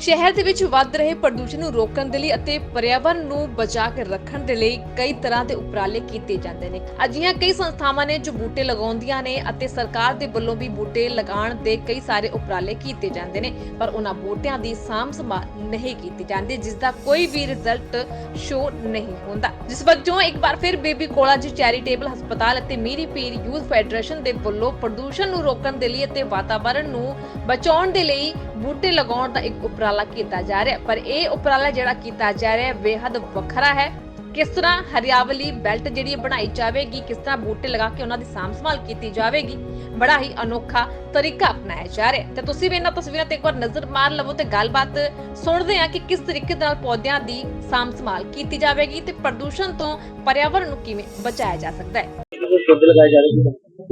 ਸ਼ਹਿਰ ਦੇ ਵਿੱਚ ਵੱਧ ਰਹੇ ਪ੍ਰਦੂਸ਼ਣ ਨੂੰ ਰੋਕਣ ਦੇ ਲਈ ਅਤੇ ਪਰਿਆਵਰਣ ਨੂੰ ਬਚਾ ਕੇ ਰੱਖਣ ਦੇ ਲਈ ਕਈ ਤਰ੍ਹਾਂ ਦੇ ਉਪਰਾਲੇ ਕੀਤੇ ਜਾਂਦੇ ਨੇ। ਅਜਿਹੀਆਂ ਕਈ ਸੰਸਥਾਵਾਂ ਨੇ ਜੋ ਬੂਟੇ ਲਗਾਉਂਦੀਆਂ ਨੇ ਅਤੇ ਸਰਕਾਰ ਦੇ ਵੱਲੋਂ ਵੀ ਬੂਟੇ ਲਗਾਉਣ ਦੇ ਕਈ ਸਾਰੇ ਉਪਰਾਲੇ ਕੀਤੇ ਜਾਂਦੇ ਨੇ, ਪਰ ਉਹਨਾਂ ਬੂਟਿਆਂ ਦੀ ਸਾਂਭ ਸੰਭਾਲ ਨਹੀਂ ਕੀਤੀ ਜਾਂਦੀ, ਜਿਸ ਦਾ ਕੋਈ ਵੀ ਰਿਜ਼ਲਟ ਸ਼ੋ ਨਹੀਂ ਹੁੰਦਾ। ਜਿਸ ਵਜੋਂ ਇੱਕ ਵਾਰ ਫਿਰ ਬੇਬੀ ਕੋਲਾ ਜੀ ਚੈਰੀਟੇਬਲ ਹਸਪਤਾਲ ਅਤੇ ਮੀਰੀ ਪੀਰ ਯੂਥ ਫੈਡਰੇਸ਼ਨ ਦੇ ਵੱਲੋਂ ਪ੍ਰਦੂਸ਼ਣ ਨੂੰ ਰੋਕਣ ਦੇ ਲਈ ਅਤੇ ਵਾਤਾਵਰਣ ਨੂੰ ਬਚਾਉਣ ਦੇ ਲਈ ਬੂਟੇ ਲਗਾਉਣ ਦਾ ਇੱਕ ਉਪਰਾਲਾ ਕੀਤਾ ਜਾ ਰਿਹਾ ਪਰ ਇਹ ਉਪਰਾਲਾ ਜਿਹੜਾ ਕੀਤਾ ਜਾ ਰਿਹਾ ਹੈ ਬੇहद ਵੱਖਰਾ ਹੈ। ਕਿਸ ਤਰ੍ਹਾਂ ਹਰਿਆਵਲੀ ਬੈਲਟ ਜਿਹੜੀ ਬਣਾਈ ਜਾਵੇਗੀ, ਕਿਸ ਤਰ੍ਹਾਂ ਬੂਟੇ ਲਗਾ ਕੇ ਉਹਨਾਂ ਦੀ ਸਾਂਭ ਸੰਭਾਲ ਕੀਤੀ ਜਾਵੇਗੀ, ਬੜਾ ਹੀ ਅਨੋਖਾ ਤਰੀਕਾ ਅਪਣਾਇਆ ਜਾ ਰਿਹਾ ਤੇ ਤੁਸੀਂ ਵੀ ਇਹਨਾਂ ਤਸਵੀਰਾਂ ਤੇ ਇੱਕ ਵਾਰ ਨਜ਼ਰ ਮਾਰ ਲਵੋ ਤੇ ਗੱਲਬਾਤ ਸੁਣਦੇ ਹਾਂ ਕਿ ਕਿਸ ਤਰੀਕੇ ਨਾਲ ਪੌਦਿਆਂ ਦੀ ਸਾਂਭ ਸੰਭਾਲ ਕੀਤੀ ਜਾਵੇਗੀ ਤੇ ਪ੍ਰਦੂਸ਼ਣ ਤੋਂ ਪਰਿਆਵਰਣ ਨੂੰ ਕਿਵੇਂ ਬਚਾਇਆ ਜਾ ਸਕਦਾ ਹੈ।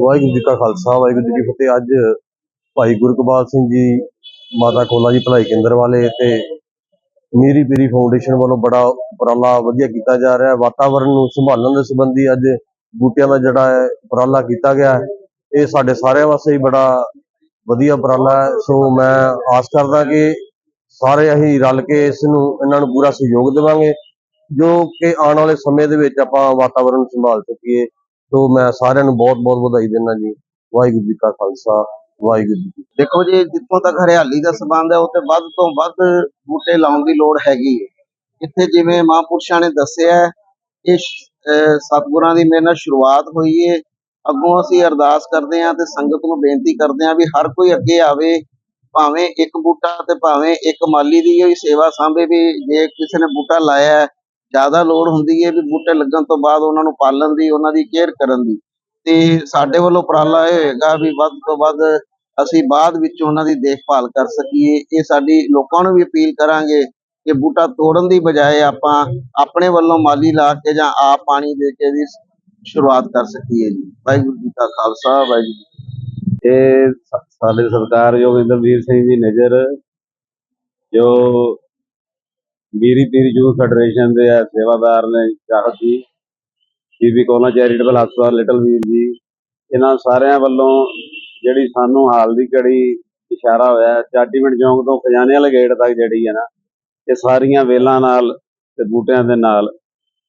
ਵਾਹਿਗੁਰੂ ਜੀ ਕਾ ਖਾਲਸਾ, ਵਾਹਿਗੁਰੂ ਜੀ ਕੀ ਫਤਿਹ। ਅੱਜ ਭਾਈ ਗੁਰਕਬਾਲ ਸਿੰਘ ਜੀ ਮਾਤਾ ਕੋਲਾ ਜੀ ਭਲਾਈ ਕੇਂਦਰ ਵਾਲੇ ਤੇ ਮੀਰੀ ਪੀਰੀ ਫਾਊਂਡੇਸ਼ਨ ਵੱਲੋਂ ਬੜਾ ਉਪਰਾਲਾ ਵਧੀਆ ਕੀਤਾ ਜਾ ਰਿਹਾ ਹੈ। ਵਾਤਾਵਰਣ ਨੂੰ ਸੰਭਾਲਣ ਦੇ ਸੰਬੰਧੀ ਅੱਜ ਬੂਟਿਆਂ ਦਾ ਜਿਹੜਾ ਹੈ, ਉਪਰਾਲਾ ਕੀਤਾ ਗਿਆ ਹੈ। ਇਹ ਸਾਡੇ ਸਾਰਿਆਂ ਵਾਸਤੇ ਹੀ ਬੜਾ ਵਧੀਆ ਉਪਰਾਲਾ ਹੈ। ਸੋ ਮੈਂ ਆਸ ਕਰਦਾ ਕਿ ਸਾਰੇ ਅਸੀਂ ਰਲ ਕੇ ਇਸ ਨੂੰ, ਇਹਨਾਂ ਨੂੰ ਪੂਰਾ ਸਹਿਯੋਗ ਦੇਵਾਂਗੇ, ਜੋ ਕਿ ਆਉਣ ਵਾਲੇ ਸਮੇਂ ਦੇ ਵਿੱਚ ਆਪਾਂ ਵਾਤਾਵਰਣ ਸੰਭਾਲ ਸਕੀਏ। ਸੋ ਮੈਂ ਸਾਰਿਆਂ ਨੂੰ ਬਹੁਤ ਬਹੁਤ ਵਧਾਈ ਦਿੰਦਾ ਜੀ। ਵਾਹਿਗੁਰੂ ਜੀ ਕਾ ਖਾਲਸਾ। ਵਾਹਿਗੁਰੂ ਜੀ ਦੇਖੋ ਜੀ ਜਿੱਥੋਂ ਤੱਕ ਹਰਿਆਲੀ ਦਾ ਸਬੰਧ ਹੈ ਉੱਥੇ ਵੱਧ ਤੋਂ ਵੱਧ ਬੂਟੇ ਲਾਉਣ ਦੀ ਲੋੜ ਹੈਗੀ ਹੈ। ਇੱਥੇ ਜਿਵੇਂ ਮਹਾਂਪੁਰਸ਼ਾਂ ਨੇ ਦੱਸਿਆ ਹੈ, ਇਹ ਸਤਿਗੁਰਾਂ ਦੀ ਮੇਰੇ ਨਾਲ ਸ਼ੁਰੂਆਤ ਹੋਈ ਹੈ ਅੱਗੋਂ ਅਸੀਂ ਅਰਦਾਸ ਕਰਦੇ ਹਾਂ ਤੇ ਸੰਗਤ ਨੂੰ ਬੇਨਤੀ ਕਰਦੇ ਹਾਂ ਵੀ ਹਰ ਕੋਈ ਅੱਗੇ ਆਵੇ ਭਾਵੇਂ ਇੱਕ ਬੂਟਾ ਤੇ ਭਾਵੇਂ ਇੱਕ ਮਾਲੀ ਦੀ ਹੀ ਸੇਵਾ ਸਾਂਭੇ ਵੀ ਜੇ ਕਿਸੇ ਨੇ ਬੂਟਾ ਲਾਇਆ ਜ਼ਿਆਦਾ ਲੋੜ ਹੁੰਦੀ ਹੈ ਵੀ ਬੂਟੇ ਲੱਗਣ ਤੋਂ ਬਾਅਦ ਉਹਨਾਂ ਨੂੰ ਪਾਲਣ ਦੀ ਉਹਨਾਂ ਦੀ ਕੇਅਰ ਕਰਨ ਦੀ। ਤੇ ਸਾਡੇ ਵੱਲੋਂ ਉਪਰਾਲਾ ਇਹ ਹੋਏਗਾ ਵੀ ਵੱਧ ਤੋਂ ਵੱਧ ਅਸੀਂ ਬਾਅਦ ਵਿੱਚ ਉਹਨਾਂ ਦੀ ਦੇਖਭਾਲ ਕਰ ਸਕੀਏ। ਇਹ ਸਾਡੀ ਲੋਕਾਂ ਨੂੰ ਵੀ ਅਪੀਲ ਕਰਾਂਗੇ ਕਿ ਬੂਟਾ ਤੋੜਨ ਦੀ ਬਜਾਏ ਆਪਾਂ ਆਪਣੇ ਵੱਲੋਂ ਮਾਲੀ ਲਾ ਕੇ ਜਾਂ ਆਪ ਪਾਣੀ ਦੇ ਕੇ ਦੀ ਸ਼ੁਰੂਆਤ ਕਰ ਸਕੀਏ ਜੀ। ਵਾਹਿਗੁਰੂ ਜੀ ਕਾ ਖਾਲਸਾ, ਵਾਹਿਗੁਰੂ ਜੀ ਕੀ ਫਤਿਹ। ਇਹ ਸਾ- ਸਾਡੇ ਸਰਕਾਰਯੋਗ ਇੰਦਰਵੀਰ ਸਿੰਘ ਜੀ ਨਜ਼ਰ, ਜੋ ਬੀਰੀ ਪੀਰ ਯੂਥ ਫੈਡਰੇਸ਼ਨ ਦੇ ਸੇਵਾਦਾਰ ਨੇ, ਚਾਹਤ ਜੀ। ਬੀਬੀ ਕੋਲਾ ਚੈਰੀਟੇਬਲ ਹਸਪਤਾਲ ਲਿਟਲ ਵੀਰ ਜੀ ਇਹਨਾਂ ਸਾਰਿਆਂ ਵੱਲੋਂ ਜਿਹੜੀ ਸਾਨੂੰ ਹਾਲ ਦੀ ਘੜੀ ਇਸ਼ਾਰਾ ਹੋਇਆ ਹੈ, ਚਾਟੀਵਿੰਡ ਚੌਂਕ ਤੋਂ ਖਜ਼ਾਨੇ ਵਾਲੇ ਗੇਟ ਤੱਕ ਜਿਹੜੀ ਹੈ ਨਾ ਇਹ ਸਾਰੀਆਂ ਵੇਲਾਂ ਨਾਲ ਤੇ ਬੂਟਿਆਂ ਦੇ ਨਾਲ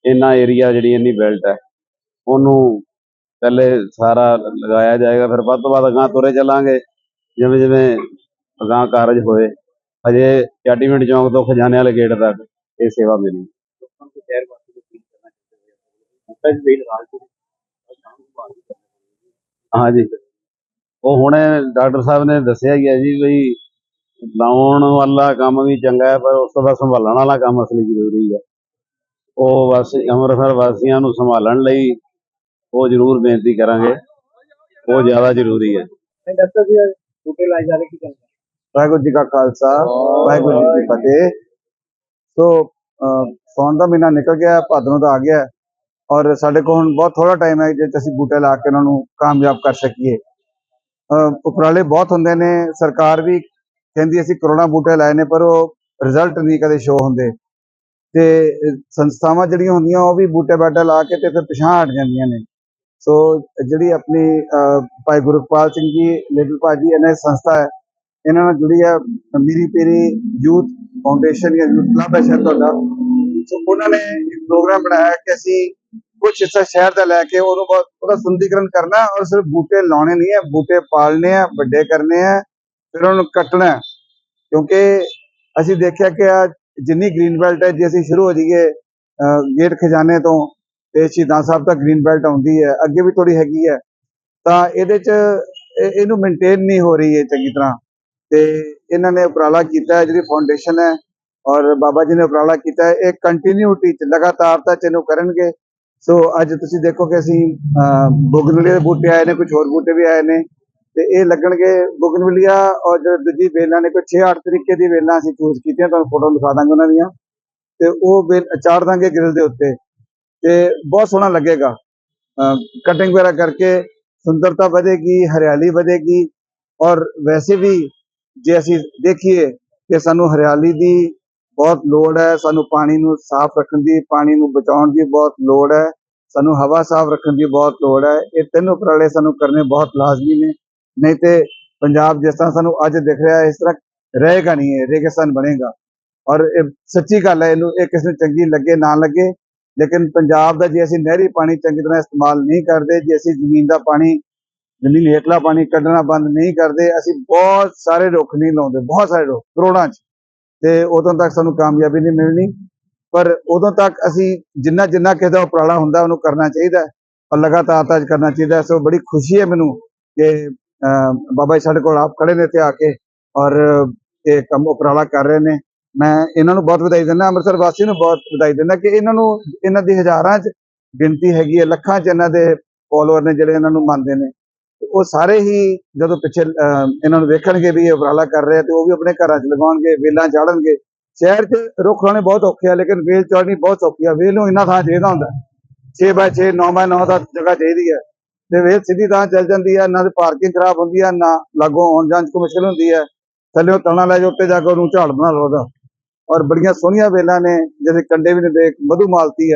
ਇਹਨਾਂ ਏਰੀਆ ਜਿਹੜੀ ਇੰਨੀ ਬੈਲਟ ਹੈ ਉਹਨੂੰ ਪਹਿਲੇ ਸਾਰਾ ਲਗਾਇਆ ਜਾਏਗਾ ਫਿਰ ਵੱਧ ਤੋਂ ਵੱਧ ਅਗਾਂਹ ਤੁਰੇ ਚੱਲਾਂਗੇ ਜਿਵੇਂ ਜਿਵੇਂ ਅਗਾਂਹ ਕਾਰਜ ਹੋਏ ਅਜੇ ਚਾਟੀਵਿੰਡ ਚੌਂਕ ਤੋਂ ਖਜ਼ਾਨੇ ਵਾਲੇ ਗੇਟ ਤੱਕ ਇਹ ਸੇਵਾ ਮਿਲੀ। ਹਾਂਜੀ। ਉਹ ਹੁਣੇ ਡਾਕਟਰ ਸਾਹਿਬ ਨੇ ਦੱਸਿਆ ਹੀ ਹੈ ਜੀ ਵੀ ਲਾਉਣ ਵਾਲਾ ਕੰਮ ਵੀ ਚੰਗਾ ਹੈ ਪਰ ਉਸ ਤੋਂ ਬਾਅਦ ਸੰਭਾਲਣ ਵਾਲਾ ਕੰਮ ਅਸਲੀ ਜ਼ਰੂਰੀ ਹੈ। ਉਹ ਬਸ ਅੰਮ੍ਰਿਤਸਰ ਵਾਸੀਆਂ ਨੂੰ ਸੰਭਾਲਣ ਲਈ ਉਹ ਜ਼ਰੂਰ ਬੇਨਤੀ ਕਰਾਂਗੇ। ਉਹ ਜ਼ਿਆਦਾ ਜ਼ਰੂਰੀ ਹੈ। ਵਾਹਿਗੁਰੂ ਜੀ ਕਾ ਖਾਲਸਾ ਵਾਹਿਗੁਰੂ ਜੀ ਕੀ ਫਤਿਹ। ਸੋ ਸਾਉਣ ਦਾ ਮਹੀਨਾ ਨਿਕਲ ਗਿਆ ਭਾਦਰੋਂ ਦਾ ਆ ਗਿਆ। ਔਰ ਸਾਡੇ ਕੋਲ ਹੁਣ ਬਹੁਤ ਥੋੜਾ ਟਾਈਮ ਹੈ ਜੇ ਅਸੀਂ ਬੂਟੇ ਲਾ ਕੇ ਉਹਨਾਂ ਨੂੰ ਕਾਮਯਾਬ ਕਰ ਸਕੀਏ। ਉਪਰਾਲੇ ਬਹੁਤ ਹੁੰਦੇ ਨੇ, ਸਰਕਾਰ ਵੀ ਕਹਿੰਦੀ ਅਸੀਂ ਕਰੋਨਾ ਬੂਟੇ ਲਾਏ ਨੇ, ਪਰ ਉਹ ਰਿਜ਼ਲਟ ਨਹੀਂ ਕਦੇ ਸ਼ੋ ਹੁੰਦੇ। ਤੇ ਸੰਸਥਾਵਾਂ ਜਿਹੜੀਆਂ ਹੁੰਦੀਆਂ, ਉਹ ਵੀ ਬੂਟੇ ਬਾਟੇ ਲਾ ਕੇ ਤੇ ਫਿਰ ਪਿਛਾਂਹ ਹਟ ਜਾਂਦੀਆਂ ਨੇ। ਸੋ ਜਿਹੜੀ ਆਪਣੀ ਭਾਈ ਗੁਰਪਾਲ ਸਿੰਘ ਜੀ ਲਿਟਲ ਭਾਜੀ ਇਹਨਾਂ ਦੀ ਸੰਸਥਾ ਹੈ, ਇਹਨਾਂ ਨਾਲ ਜੁੜੀ ਹੈ, ਮੀਰੀ ਪੀਰੀ ਯੂਥ ਫਾਊਂਡੇਸ਼ਨ ਜਾਂ ਯੂਥ ਕਲੱਬ ਹੈ ਸ਼ਾਇਦ ਤੁਹਾਡਾ। ਸੋ ਉਹਨਾਂ ਨੇ ਇੱਕ ਪ੍ਰੋਗਰਾਮ ਬਣਾਇਆ ਕਿ ਅਸੀਂ ਕੁਝ ਹਿੱਸਾ ਸ਼ਹਿਰ ਦਾ ਲੈ ਕੇ ਉਹਨੂੰ ਬਹੁਤ ਉਹਦਾ ਸੁੰਦਰੀਕਰਨ ਕਰਨਾ ਔਰ ਸਿਰਫ ਬੂਟੇ ਲਾਉਣੇ ਨਹੀਂ ਹੈ, ਬੂਟੇ ਪਾਲਣੇ ਆ ਵੱਡੇ ਕਰਨੇ ਆ ਫਿਰ ਉਹਨੂੰ ਕੱਟਣਾ ਕਿਉਂਕਿ ਅਸੀਂ ਦੇਖਿਆ ਕਿ ਆ ਜਿੰਨੀ ਗ੍ਰੀਨ ਬੈਲਟ ਹੈ, ਜੇ ਅਸੀਂ ਸ਼ੁਰੂ ਹੋ ਜਾਈਏ ਗੇਟ ਖਜ਼ਾਨੇ ਤੋਂ, ਤੇ ਸ਼ਹੀਦਾਂ ਸਾਹਿਬ ਤੱਕ ਗ੍ਰੀਨ ਬੈਲਟ ਆਉਂਦੀ ਹੈ, ਅੱਗੇ ਵੀ ਥੋੜੀ ਹੈਗੀ ਹੈ। ਤਾਂ ਇਹਦੇ ਚ ਇਹਨੂੰ ਮੇਨਟੇਨ ਨਹੀਂ ਹੋ ਰਹੀ ਹੈ ਚੰਗੀ ਤਰ੍ਹਾਂ। ਤੇ ਇਹਨਾਂ ਨੇ ਉਪਰਾਲਾ ਕੀਤਾ ਜਿਹੜੀ ਫਾਊਂਡੇਸ਼ਨ ਹੈ, ਔਰ ਬਾਬਾ ਜੀ ਨੇ ਉਪਰਾਲਾ ਕੀਤਾ ਇਹ ਕੰਟੀਨਿਊਟੀ ਚ ਲਗਾਤਾਰਤਾ ਚ ਇਹਨੂੰ ਕਰਨਗੇ। ਸੋ ਅੱਜ ਤੁਸੀਂ ਦੇਖੋ ਕਿ ਅਸੀਂ ਬੁਗਨਵੀਲੀਆ ਦੇ ਬੂਟੇ ਆਏ ਨੇ ਕੁਝ ਹੋਰ ਬੂਟੇ ਵੀ ਆਏ ਨੇ। ਤੇ ਇਹ ਲੱਗਣਗੇ ਬੁਗਨਵੀਲੀਆ ਔਰ ਜਿਹੜੇ ਦੂਜੀ ਵੇਲਾਂ ਨੇ, ਕੋਈ 6-8 ਤਰੀਕੇ ਦੀ ਵੇਲਾਂ ਅਸੀਂ ਚੂਜ਼ ਕੀਤੀਆਂ, ਤੁਹਾਨੂੰ ਫੋਟੋ ਦਿਖਾ ਦਾਂਗੇ ਉਹਨਾਂ ਦੀਆਂ। ਤੇ ਉਹ ਵੇਲ ਚਾੜ ਦਾਂਗੇ ਗ੍ਰਿਲ ਦੇ ਉੱਤੇ। ਤੇ ਬਹੁਤ ਸੋਹਣਾ ਲੱਗੇਗਾ। ਕਟਿੰਗ ਵਗੈਰਾ ਕਰਕੇ ਸੁੰਦਰਤਾ ਵਧੇਗੀ, ਹਰਿਆਲੀ ਵਧੇਗੀ। ਔਰ ਵੈਸੇ ਵੀ ਜੇ ਅਸੀਂ ਦੇਖੀਏ ਕਿ ਸਾਨੂੰ ਹਰਿਆਲੀ ਦੀ ਬਹੁਤ ਲੋੜ ਹੈ ਸਾਨੂੰ ਪਾਣੀ ਨੂੰ ਸਾਫ਼ ਰੱਖਣ ਦੀ, ਪਾਣੀ ਨੂੰ ਬਚਾਉਣ ਦੀ ਬਹੁਤ ਲੋੜ ਹੈ। ਸਾਨੂੰ ਹਵਾ ਸਾਫ਼ ਰੱਖਣ ਦੀ ਬਹੁਤ ਲੋੜ ਹੈ। ਇਹ ਤਿੰਨ ਉਪਰਾਲੇ ਸਾਨੂੰ ਕਰਨੇ ਬਹੁਤ ਲਾਜ਼ਮੀ ਨੇ। ਨਹੀਂ ਤੇ ਪੰਜਾਬ ਜਿਸ ਤਰ੍ਹਾਂ ਸਾਨੂੰ ਅੱਜ ਦਿਖ ਰਿਹਾ ਇਸ ਤਰ੍ਹਾਂ ਰਹੇਗਾ ਨਹੀਂ ਇਹ, ਰੇਗਿਸਤਾਨ ਬਣੇਗਾ। ਔਰ ਇਹ ਸੱਚੀ ਗੱਲ ਹੈ, ਇਹਨੂੰ, ਇਹ ਕਿਸੇ ਨੂੰ ਚੰਗੀ ਲੱਗੇ, ਨਾ ਲੱਗੇ। ਲੇਕਿਨ ਪੰਜਾਬ ਦਾ ਜੇ ਅਸੀਂ ਨਹਿਰੀ ਪਾਣੀ ਚੰਗੀ ਤਰ੍ਹਾਂ ਇਸਤੇਮਾਲ ਨਹੀਂ ਕਰਦੇ, ਜੇ ਅਸੀਂ ਜ਼ਮੀਨ ਦਾ ਪਾਣੀ, ਜ਼ਮੀਨ ਹੇਠਲਾ ਪਾਣੀ ਕੱਢਣਾ ਬੰਦ ਨਹੀਂ ਕਰਦੇ, ਅਸੀਂ ਬਹੁਤ ਸਾਰੇ ਰੁੱਖ ਨਹੀਂ ਲਾਉਂਦੇ, ਬਹੁਤ ਸਾਰੇ ਰੁੱਖ, ਕਰੋੜਾਂ ਚ। ਤੇ ਉਦੋਂ ਤੱਕ ਸਾਨੂੰ ਕਾਮਯਾਬੀ ਨਹੀਂ ਮਿਲਣੀ। ਪਰ ਉਦੋਂ ਤੱਕ ਅਸੀਂ ਜਿੰਨਾ ਜਿੰਨਾ ਕਿਸੇ ਦਾ ਉਪਰਾਲਾ ਹੁੰਦਾ ਉਹਨੂੰ ਕਰਨਾ ਚਾਹੀਦਾ ਔਰ ਲਗਾਤਾਰ ਤਾਂ ਕਰਨਾ ਚਾਹੀਦਾ ਸੋ ਬੜੀ ਖੁਸ਼ੀ ਹੈ ਮੈਨੂੰ ਕਿ ਅਹ, ਬਾਬਾ ਜੀ ਸਾਡੇ ਕੋਲ ਆਪ ਖੜੇ ਨੇ ਇੱਥੇ ਆ ਕੇ ਔਰ ਇਹ ਕੰਮ ਉਪਰਾਲਾ ਕਰ ਰਹੇ ਨੇ। ਮੈਂ ਇਹਨਾਂ ਨੂੰ ਬਹੁਤ ਵਧਾਈ ਦਿੰਦਾ ਅੰਮ੍ਰਿਤਸਰ ਵਾਸੀਆਂ ਨੂੰ ਬਹੁਤ ਵਧਾਈ ਦਿੰਦਾ ਕਿ ਇਹਨਾਂ ਨੂੰ ਇਹਨਾਂ ਦੀ ਹਜ਼ਾਰਾਂ 'ਚ ਗਿਣਤੀ ਹੈਗੀ ਹੈ ਲੱਖਾਂ 'ਚ ਇਹਨਾਂ ਦੇ ਫੋਲੋਅਰ ਨੇ ਜਿਹੜੇ ਇਹਨਾਂ ਨੂੰ ਮੰਨਦੇ ਨੇ। ਉਹ ਸਾਰੇ ਹੀ ਜਦੋਂ ਪਿੱਛੇ ਅਹ, ਇਹਨਾਂ ਨੂੰ ਵੇਖਣਗੇ ਵੀ ਇਹ ਉਪਰਾਲਾ ਕਰ ਰਿਹਾ ਤੇ ਉਹ ਵੀ ਆਪਣੇ ਘਰਾਂ 'ਚ ਲਗਾਉਣਗੇ ਵੇਲਾਂ ਚਾੜਨਗੇ। ਸ਼ਹਿਰ 'ਚ ਰੁੱਖ ਲਾਉਣੇ ਬਹੁਤ ਔਖੇ ਆ ਲੇਕਿਨ ਵੇਲ ਚਾੜਨੀ ਬਹੁਤ ਸੌਖੀ ਆ। ਵੇਲ ਨੂੰ ਇੰਨਾ ਥਾਂ ਚਾਹੀਦਾ ਹੁੰਦਾ। 6 ਬਾਏ 6 9 ਬਾਏ 9 ਦਾ ਜਗ੍ਹਾ ਚਾਹੀਦੀ ਹੈ ਤੇ ਵੇਲ ਸਿੱਧੀ ਥਾਂ ਚੱਲ ਜਾਂਦੀ ਹੈ ਨਾ ਤੇ ਪਾਰਕਿੰਗ ਖਰਾਬ ਹੁੰਦੀ ਹੈ ਨਾ ਲਾਗੋਂ ਆਉਣ ਜਾਣ 'ਚ ਕੋਈ ਮੁਸ਼ਕਲ ਹੁੰਦੀ ਹੈ ਥੱਲੇ ਉਹ ਤਣਾ ਲੈ ਜਾ ਉੱਤੇ ਜਾ ਕੇ ਉਹਨੂੰ ਝਾੜ ਬਣਾ ਲਓ ਉਹਦਾ। ਔਰ ਬੜੀਆਂ ਸੋਹਣੀਆਂ ਵੇਲਾਂ ਨੇ ਜਿਹਦੇ ਕੰਡੇ ਵੀ ਨੇ ਦੇਖ ਮਧੂ ਮਾਲਤੀ ਹੈ